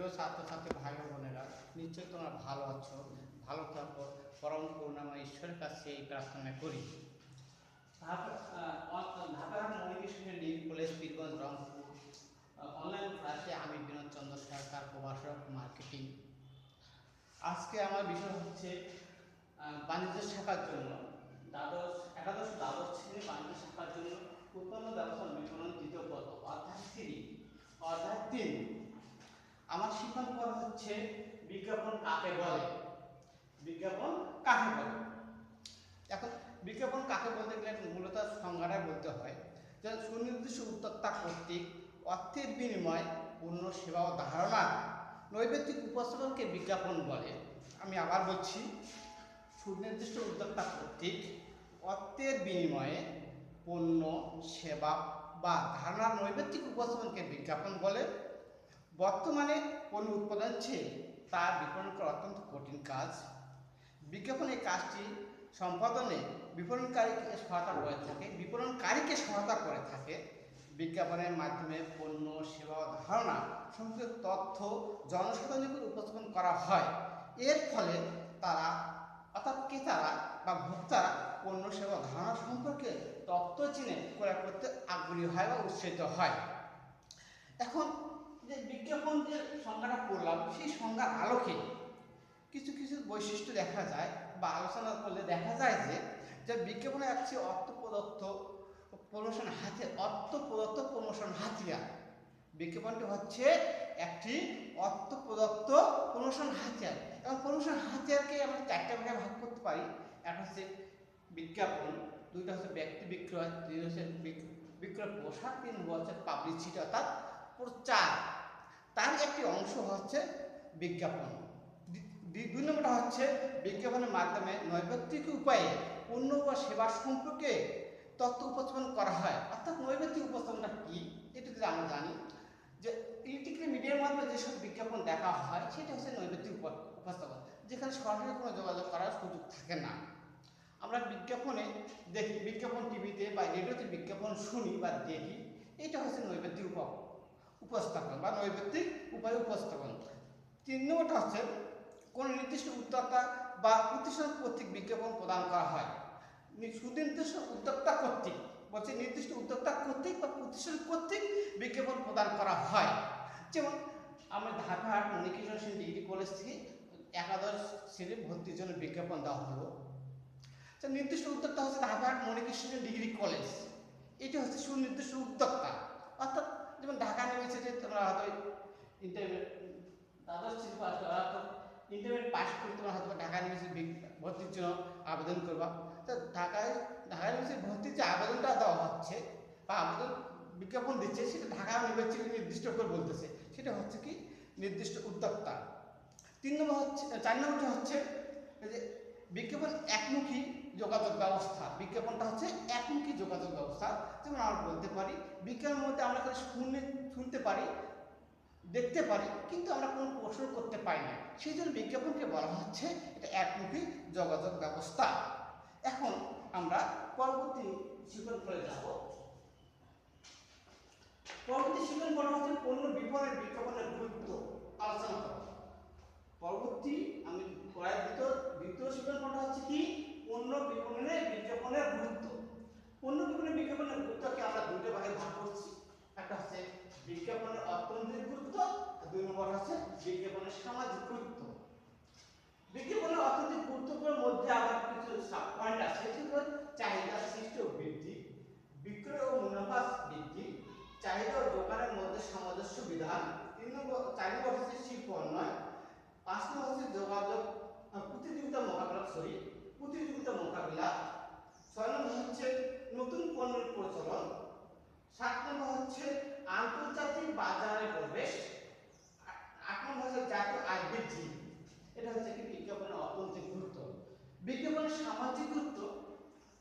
প্রিয় ছাত্রছাত্রী ভাই বোনেরা, নিশ্চয়ই তোমরা ভালো আছো, ভালো থাকো। পরম করুণাময় ঈশ্বরের কাছে এই প্রার্থনা করি। ঢাকা ঢাকার মণিকৃষ্ণের কলেজ পীরগঞ্জ রংপুর অনলাইন ক্লাসে আমি বিনোদ চন্দ্র সরকার, প্রভাষক মার্কেটিং আজকে আমার বিষয় হচ্ছে বাণিজ্য শাখার জন্য। দ্বাদশ, একাদশ দ্বাদশ শ্রেণি বাণিজ্য শাখার জন্য উৎপন্ন ব্যবস্থা বিপণন দ্বিতীয় পদ অধ্যায় তিন। অধ্যায় তিন আমার শিক্ষণ পদ হচ্ছে বিজ্ঞাপন কাকে বলে? বিজ্ঞাপন কাকে বলে? এখন বিজ্ঞাপন কাকে বলতে গেলে মূলত সংজ্ঞাটা বলতে হয়। যে সুনির্দিষ্ট উদ্যোক্তা কর্তৃক অর্থের বিনিময় পূর্ণ সেবা ও ধারণা নৈবেদিক উপস্থাপনকে বিজ্ঞাপন বলে। আমি আবার বলছি, সুনির্দিষ্ট উদ্যোক্তা কর্তৃক অর্থের বিনিময়ে পণ্য, সেবা বা ধারণার নৈবেদিক উপস্থাপনকে বিজ্ঞাপন বলে। বর্তমানে পণ্য উৎপাদন চেয়ে তা বিপণন করা অত্যন্ত কঠিন কাজ। বিজ্ঞাপন কাজটি সম্পাদনে বিপণনকারীকে সহায়তা করে থাকে, বিপণনকারীকে সহায়তা করে থাকে। বিজ্ঞাপনের মাধ্যমে পণ্য, সেবা ধারণা সম্পর্কিত তথ্য, জনসাধারণের নিকট উপস্থাপন করা হয়। এর ফলে তারা, অর্থাৎ ক্রেতারা বা ভোক্তারা পণ্য, সেবা ধারণা সম্পর্কে তথ্য চিনে ক্রয় করতে আগ্রহী হয় বা উৎসাহিত হয়। এখন যে বিজ্ঞাপন যে সংজ্ঞাটা করলাম সেই সংজ্ঞার আলোকে কিছু কিছু বৈশিষ্ট্য দেখা যায় বা আলোচনা করলে দেখা যায় যে যে বিজ্ঞাপনে একটি অর্থ প্রদত্ত প্রমোশন হাতে, অর্থ প্রদত্ত প্রমোশন হাতিয়ার। বিজ্ঞাপনটি হচ্ছে একটি অর্থ প্রদত্ত প্রমোশন হাতিয়ার। এবং প্রমোশন হাতিয়ারকে আমরা চারটা ভাগে ভাগ করতে পারি। একটা হচ্ছে বিজ্ঞাপন, দুইটা হচ্ছে ব্যক্তি বিক্রয় দুই হচ্ছে বিক- বিক্রয় পোশাক, তিন হচ্ছে পাবলিসিটি অর্থাৎ প্রচার। তার একটি অংশ হচ্ছে বিজ্ঞাপন। দুই নম্বরটা হচ্ছে বিজ্ঞাপনের মাধ্যমে নৈবেত্তিক উপায়ে পণ্য বা সেবা সম্পর্কে তথ্য উপস্থাপন করা হয়। অর্থাৎ নৈবেত্তিক উপস্থাপনটা কি? এটা যদি আমরা জানি, যে ইলেকট্রিক্যাল মিডিয়ার মাধ্যমে যেসব বিজ্ঞাপন দেখা হয়, সেটা হচ্ছে নৈবেত্তিক উপ- উপস্থাপন। যেখানে সরাসরি কোনো যোগাযোগ করার সুযোগ থাকে না। আমরা বিজ্ঞাপনে দেখি, বিজ্ঞাপন টিভিতে বা রেডিওতে বিজ্ঞাপন শুনি বা দেখি, এটা হচ্ছে নৈবেদ্যিক উপ উপস্থাপন বা নৈবেদ্যিক উপায় উপস্থাপন। তিন নম্বরটা হচ্ছে কোন নির্দিষ্ট উদ্যোক্তা বা প্রতিষ্ঠান কর্তৃক বিজ্ঞাপন প্রদান করা হয়? সুনির্দিষ্ট উদ্যোক্তা কর্তৃক, বলছে নির্দিষ্ট উদ্যোক্তা কর্তৃক বা প্রতিষ্ঠান কর্তৃক বিজ্ঞাপন প্রদান করা হয়। যেমন আমরা ঢাকার মণিকিশোর সেন ডিগ্রি কলেজ থেকে একাদশ শ্রেণির ভর্তির জন্য বিজ্ঞাপন দেওয়া হলো। নির্দিষ্ট উদ্যোক্তা হচ্ছে ঢাকার মণিকৃষ্ণ ডিগ্রি কলেজ। এটি হচ্ছে সুনির্দিষ্ট উদ্যোক্তা। অর্থাৎ যেমন ঢাকা ইউনিভার্সিটি তোমরা হয়তো ইন্টারমিডিয়েট দ্বাদশ পাস পাস করে তোমরা হয়তো ঢাকা ইউনিভার্সিটি ভর্তির জন্য আবেদন করবা। তো ঢাকায় ঢাকা ইউনিভার্সিটি ভর্তির যে আবেদনটা দেওয়া হচ্ছে বা আবেদন বিজ্ঞাপন দিচ্ছে, সেটা ঢাকা ইউনিভার্সিটি নির্দিষ্ট করে বলতেছে। সেটা হচ্ছে কি? নির্দিষ্ট উদ্যোক্তা। তিন নম্বর হচ্ছে চার নম্বরটা হচ্ছে যে বিজ্ঞাপন একমুখী যোগাযোগ ব্যবস্থা। বিজ্ঞাপনটা হচ্ছে একমুখী যোগাযোগ ব্যবস্থা, যেমন আমরা বলতে পারি বিজ্ঞাপনের মধ্যে আমরা খালি শুনে, শুনতে পারি, দেখতে পারি, কিন্তু আমরা কোনো প্রশ্ন করতে পারি না। সেই জন্য বিজ্ঞাপনকে বলা হচ্ছে এটা একমুখী যোগাযোগ ব্যবস্থা। এখন আমরা পরবর্তী শিখন করে যাব। পরবর্তী শিখন করা হচ্ছে পণ্য বিপণনের বিজ্ঞাপনের গুরুত্ব আলোচনা পরবর্তী, আমি কয়েক দ্বিতীয় দ্বিতীয় শিক্ষণটা হচ্ছে কি? পণ্য বিপণনে বিজ্ঞাপনের গুরুত্ব। পণ্য বিপণনের বিজ্ঞাপনের গুরুত্বকে আমরা দুটো ভাগে ভাগ করছি। একটা হচ্ছে বিজ্ঞাপনের অর্থনৈতিক গুরুত্ব আর দুই নম্বর হচ্ছে বিজ্ঞাপনের সামাজিক গুরুত্ব। বিজ্ঞাপনের অর্থনৈতিক গুরুত্বের মধ্যে আবার কিছু সাব পয়েন্ট আছে সেগুলো চাহিদা সৃষ্টি ও বৃদ্ধি, বিক্রয় ও মুনাফা বৃদ্ধি, চাহিদা ও দোকানের মধ্যে সামঞ্জস্য বিধান, তিন নম্বর, চার নম্বর হচ্ছে শিল্প উন্নয়ন পাঁচ নম্বর হচ্ছে যোগাযোগ, প্রতিযোগিতা মোকাবিলা সরি প্রতিযোগিতা মোকাবিলা, ছয় নম্বর হচ্ছে নতুন পণ্যের প্রচলন, সাত নম্বর হচ্ছে আন্তর্জাতিক বাজারে প্রবেশ আট নম্বর হচ্ছে জাতীয় আয় বৃদ্ধি। এটা হচ্ছে কি বিজ্ঞাপনের অর্থনৈতিক গুরুত্ব। বিজ্ঞাপনের সামাজিক গুরুত্ব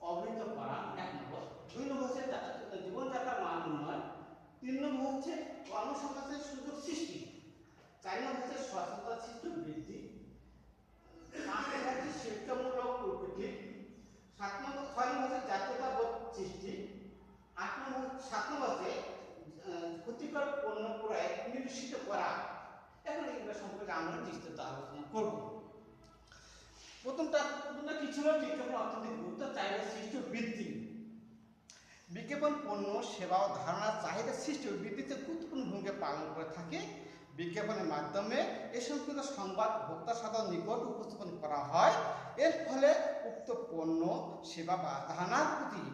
অবহিত করা, এক নম্বর। দুই নম্বর হচ্ছে জীবনযাত্রার মান উন্নয়ন। তিন নম্বর হচ্ছে কর্মসংস্থানের সুযোগ সৃষ্টি চার নম্বর হচ্ছে সচেতনতা সৃষ্টি ও বৃদ্ধি পাঁচ নম্বর হচ্ছে শিক্ষামূলক প্রকৃতি সাত নম্বর ছয় নম্বর হচ্ছে জাতীয়তাবোধ সৃষ্টি আট নম্বর সাত নম্বর হচ্ছে আহ, ক্ষতিকর পণ্য ক্রয় নিরূষিত করা এখন করব। প্রথমটা প্রথমটা কি ছিল বিজ্ঞাপন অর্থনৈতিক গুরুত্ব চাহিদা সৃষ্টি বৃদ্ধি। বিজ্ঞাপন, পণ্য, সেবা ও ধারণার চাহিদা সৃষ্টি ও বৃদ্ধিতে গুরুত্বপূর্ণ ভূমিকা পালন করে থাকে। বিজ্ঞাপনের মাধ্যমে এ সংক্রান্ত সংবাদ, ভোক্তা সাধারণ নিকট উপস্থাপন করা হয়। এর ফলে উক্ত পণ্য, সেবা বা ধারণার প্রতি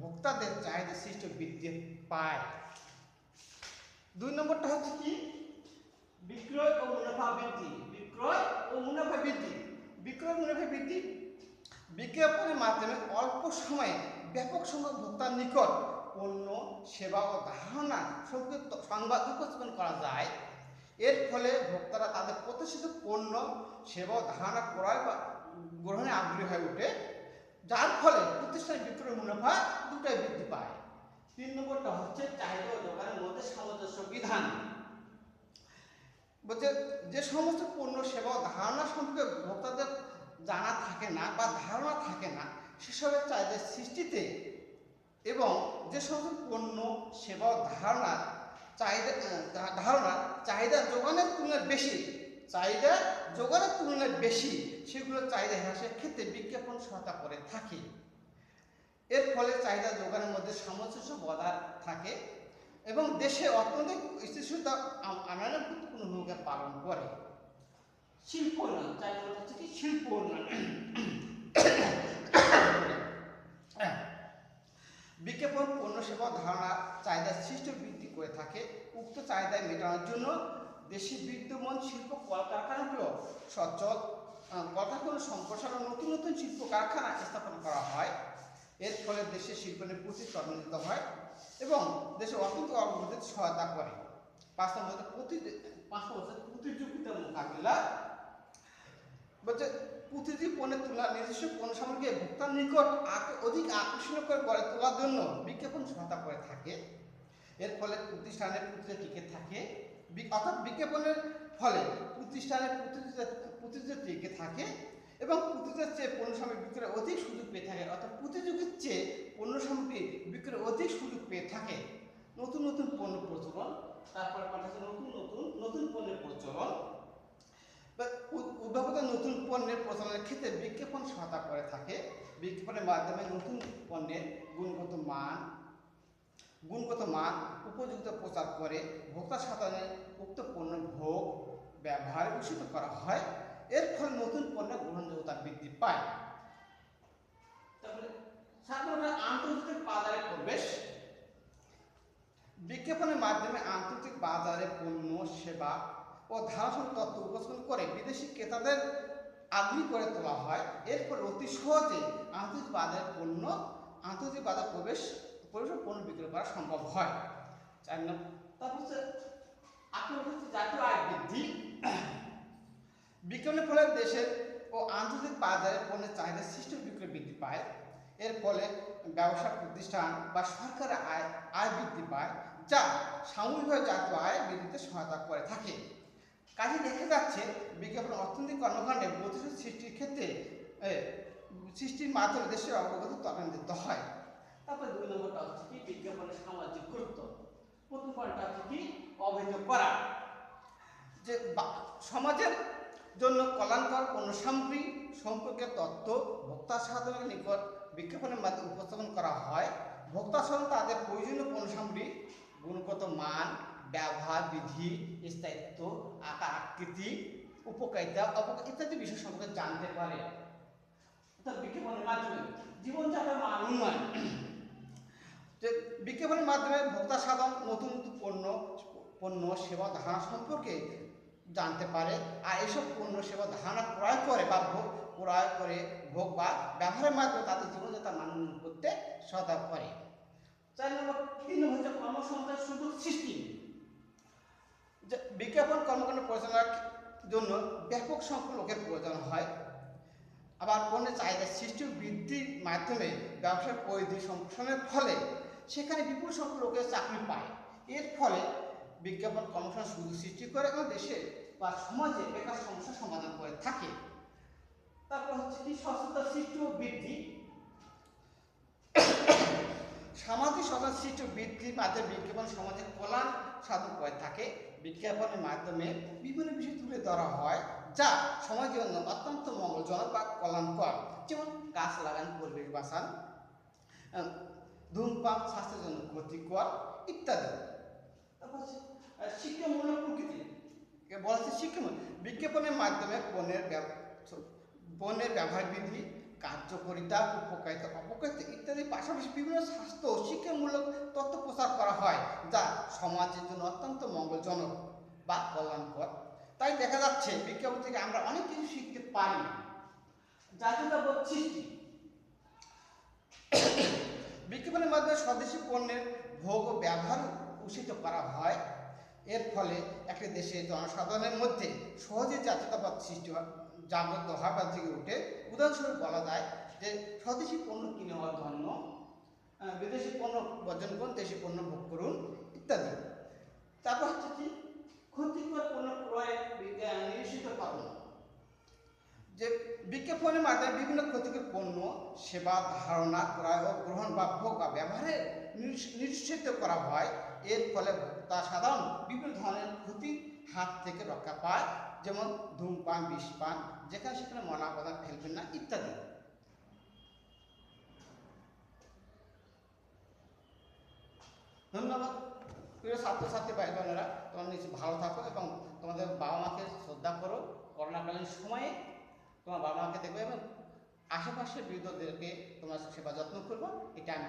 ভোক্তাদের চাহিদা সৃষ্টি বৃদ্ধি পায়। দুই নম্বরটা হচ্ছে কি বিক্রয় ও মুনাফা বৃদ্ধি বিক্রয় ও মুনাফা বৃদ্ধি। বিক্রয়, মুনাফা বৃদ্ধি বিজ্ঞাপনের মাধ্যমে অল্প সময়ে ব্যাপক সংখ্যক ভোক্তার নিকট পণ্য, সেবা ও ধারণা সংক্ষিপ্ত সংবাদ উপস্থাপন করা যায়। এর ফলে ভোক্তারা তাদের প্রত্যাশিত পণ্য, সেবা ও ধারণা ক্রয় বা গ্রহণে আগ্রহী হয়ে ওঠে, যার ফলে প্রতিষ্ঠানের বিক্রয় মুনাফা দুটাই বৃদ্ধি পায়। তিন নম্বরটা হচ্ছে চাহিদা ও দোকানের মধ্যে সামঞ্জস্য বিধান। বলছে যে সমস্ত পণ্য সেবা ধারণা সম্পর্কে ভোক্তাদের জানা থাকে না বা ধারণা থাকে না, সেসবের চাহিদার সৃষ্টিতে এবং যে সমস্ত পণ্য সেবা ধারণা চাহিদা ধারণা চাহিদা যোগানের তুলনায় বেশি, চাহিদা যোগানের তুলনায় বেশি, সেগুলো চাহিদা হ্রাসের ক্ষেত্রে বিজ্ঞাপন সহায়তা করে থাকে। এর ফলে চাহিদা যোগানের মধ্যে সামঞ্জস্য বজায় থাকে এবং দেশে অর্থনৈতিক স্থিতিশীলতা আনয়নে গুরুত্বপূর্ণ ভূমিকা পালন করে। শিল্প উন্নয়ন হচ্ছে কি শিল্প উন্নয়ন। বিজ্ঞাপন পণ্য সেবা ধারণা, চাহিদা সৃষ্ট বৃদ্ধি করে থাকে। উক্ত চাহিদা মেটানোর জন্য দেশে বিদ্যমান শিল্প কলকারখানাগুলো সচল কলকারখানা সম্প্রসারণ, নতুন নতুন শিল্প কারখানা স্থাপন করা হয়। এর ফলে দেশের শিল্পের প্রতি ত্বরান্বিত হয়। এবং দেশের অর্থনৈতিক অগ্রগতিতে সহায়তা করে। পাঁচ নম্বর প্রতি পাঁচ নম্বর হচ্ছে প্রতিযোগিতার মোকাবিলা বলছে প্রতিটি পণ্যের তুলনা নিজস্ব পণ্য সামগ্রী ভোক্তার নিকট অধিক আকর্ষণীয় করে গড়ে তোলার জন্য বিজ্ঞাপন সহায়তা করে থাকে। এর ফলে প্রতিষ্ঠানের প্রতিযোগিতা টিকে থাকে। অর্থাৎ বিজ্ঞাপনের ফলে প্রতিষ্ঠানের প্রতিযোগিতা প্রতিযোগিতা টিকে থাকে। এবং প্রতিযোগিতার চেয়ে পণ্য সামগ্রী বিক্রয় অধিক সুযোগ পেয়ে থাকে। অর্থাৎ প্রতিযোগীর চেয়ে পণ্য সামগ্রী বিক্রয় অধিক সুযোগ পেয়ে থাকে। নতুন নতুন পণ্য প্রচলন, তারপরে হচ্ছে নতুন নতুন নতুন পণ্যের প্রচলন। বা উ- নতুন পণ্যের প্রচলনের ক্ষেত্রে বিজ্ঞাপন সহায়তা করে থাকে। বিজ্ঞাপনের মাধ্যমে নতুন পণ্যের গুণগত মান গুণগত মান উপযুক্ত প্রচার করে। ভোক্তা সাধারণের উক্ত পণ্য ভোগ, ব্যবহার উৎসাহিত করা হয়। এর ফলে নতুন পণ্যের গ্রহণযোগ্যতা বৃদ্ধি পায়। সাধারণত আন্তর্জাতিক বাজারে প্রবেশ। বিজ্ঞাপনের মাধ্যমে আন্তর্জাতিক বাজারে পণ্য, সেবা ও ধারাসন তথ্য উপস্থাপন করে বিদেশি ক্রেতাদের আগ্রহী করে তোলা হয়। এর ফলে অতি সহজে আন্তর্জাতিক বাজারে পণ্য, আন্তর্জাতিক বাজার প্রবেশ প্রবেশ পণ্য বিক্রয় করা সম্ভব হয়। চার নম্বর, তারপর আপনার হচ্ছে জাতীয় আয় বৃদ্ধি। বিজ্ঞানের ফলে দেশের ও আন্তর্জাতিক বাজারে পণ্যের চাহিদা সৃষ্টি বিক্রয় বৃদ্ধি পায়। এর ফলে ব্যবসা প্রতিষ্ঠান বা সরকারের আয় আয় বৃদ্ধি পায় যা সামূহিকভাবে জাতীয় আয় বৃদ্ধিতে সহায়তা করে থাকে। কাজে দেখা যাচ্ছে বিজ্ঞাপন অর্থনৈতিক কর্মকাণ্ডে গতিশীল সৃষ্টির ক্ষেত্রে সৃষ্টির মাধ্যমে দেশের অগ্রগতি ত্বরান্বিত হয়। তারপরে দুই নম্বরটা হচ্ছে কি বিজ্ঞাপনের সামাজিক গুরুত্ব। প্রথম পয়েন্টটা হচ্ছে কি অবৈধ করা। যে সমাজের জন্য কল্যাণকর পণ্য সামগ্রী সম্পর্কে তথ্য ভোক্তা সাধারণের নিকট বিজ্ঞাপনের মাধ্যমে উপস্থাপন করা হয়। ভোক্তা সাধারণ তাদের প্রয়োজনীয় পণ্য সামগ্রী গুণগত মান, ব্যবহার বিধি, স্থায়িত্ব, আকার, আকৃতি, উপকারিতা অপকার ইত্যাদি বিষয় সম্পর্কে জানতে পারে। বিজ্ঞাপনের মাধ্যমে জীবনযাত্রার মান উন্নয়ন যে বিজ্ঞাপনের মাধ্যমে ভোক্তা সাধন নতুন নতুন পণ্য পণ্য, সেবা, ধারণা সম্পর্কে জানতে পারে। আর এসব পণ্য সেবা ধারণা ক্রয় করে বা ভোগ ক্রয় করে ভোগ বা ব্যবহারের মাধ্যমে তাদের জীবনযাত্রা মান করতে সহায়তা করে। চার নম্বর তিন নম্বর হচ্ছে কর্মসংস্থান সুযোগ সৃষ্টি। যে বিজ্ঞাপন কর্মকাণ্ড পরিচালনার জন্য ব্যাপক সংখ্যক লোকের প্রয়োজন হয়। আবার পণ্যের চাহিদা সৃষ্টি বৃদ্ধির মাধ্যমে ব্যবসার পরিধি সম্প্রসারণের ফলে সেখানে বিপুল সংখ্যক লোকের চাকরি পায়। এর ফলে বিজ্ঞাপন কর্মসংস্থান সুযোগ সৃষ্টি করে এবং দেশে বা সমাজে বেকার সমস্যা সমাধান করে থাকে। তারপর হচ্ছে কি, সচেতনতা সৃষ্টি ও বৃদ্ধি। সামাজিক সচেতনতা সৃষ্টি বৃদ্ধির মাধ্যমে বিজ্ঞাপন সমাজের কল্যাণ সাধন করে থাকে। বিজ্ঞাপনের মাধ্যমে বিভিন্ন বিষয় তুলে ধরা হয়, যা সমাজের জন্য অত্যন্ত মঙ্গলজনক বা কল্যাণকর। যেমন গাছ লাগান, পরিবেশ বাঁচান, ধূমপান, স্বাস্থ্যের জন্য ক্ষতিকর ইত্যাদি তারপর হচ্ছে, আহ, শিক্ষামূলক প্রকৃতি একে বলা হচ্ছে শিক্ষামূলক বিজ্ঞাপনের মাধ্যমে পণ্যের পণ্যের ব্যবহার বিধি, কার্যকরিতা, উপকারিতা, অপকারিতা ইত্যাদি পাশাপাশি বিভিন্ন স্বাস্থ্য ও শিক্ষামূলক তথ্য প্রচার করা হয়, যা সমাজের জন্য অত্যন্ত মঙ্গলজনক বা কল্যাণকর। তাই দেখা যাচ্ছে, বিজ্ঞাপন থেকে আমরা অনেক কিছু শিখতে পারি। জাতীয়তাবোধ সৃষ্টি বিজ্ঞাপনের মাধ্যমে স্বদেশি পণ্যের ভোগ ও ব্যবহার উৎসাহিত করা হয়। এর ফলে একটি দেশে জনসাধারণের মধ্যে সহজে জাতীয়তাবাদ সৃষ্টি জাগ্রত হয় বা জেগে ওঠে। উদাহরণস্বরূপ বলা যায় যে স্বদেশি পণ্য কিনে হওয়ার আহ, বিদেশি পণ্য বর্জন করুন দেশি পণ্য ভোগ করুন ইত্যাদি। তারপর হচ্ছে কি? ক্ষতিকর পণ্য ক্রয় নিশ্চিত করুন। যে বিজ্ঞাপনের মাধ্যমে বিভিন্ন ক্ষতিকর পণ্য সেবা ধারণা ক্রয় ও গ্রহণ বা ভোগ বা ব্যবহারে নিরুৎসাহিত করা হয়। এর ফলে তা সাধারণ বিভিন্ন ধরনের ক্ষতির হাত থেকে রক্ষা পায়, যেমন ধূমপান, বিষপান, যেখানে সেখানে মনা পদার্থ ফেলবেন না, ইত্যাদি। ধন্যবাদ। প্রিয় ছাত্রছাত্রী ভাই বোনেরা তোমরা নিশ্চয়ই ভালো থাকো এবং তোমাদের বাবা মাকে শ্রদ্ধা করো। করোনাকালীন সময়ে তোমার বাবা মাকে দেখবে এবং আশেপাশের বৃদ্ধদেরকে তোমার সেবা যত্ন করব। এটা আমি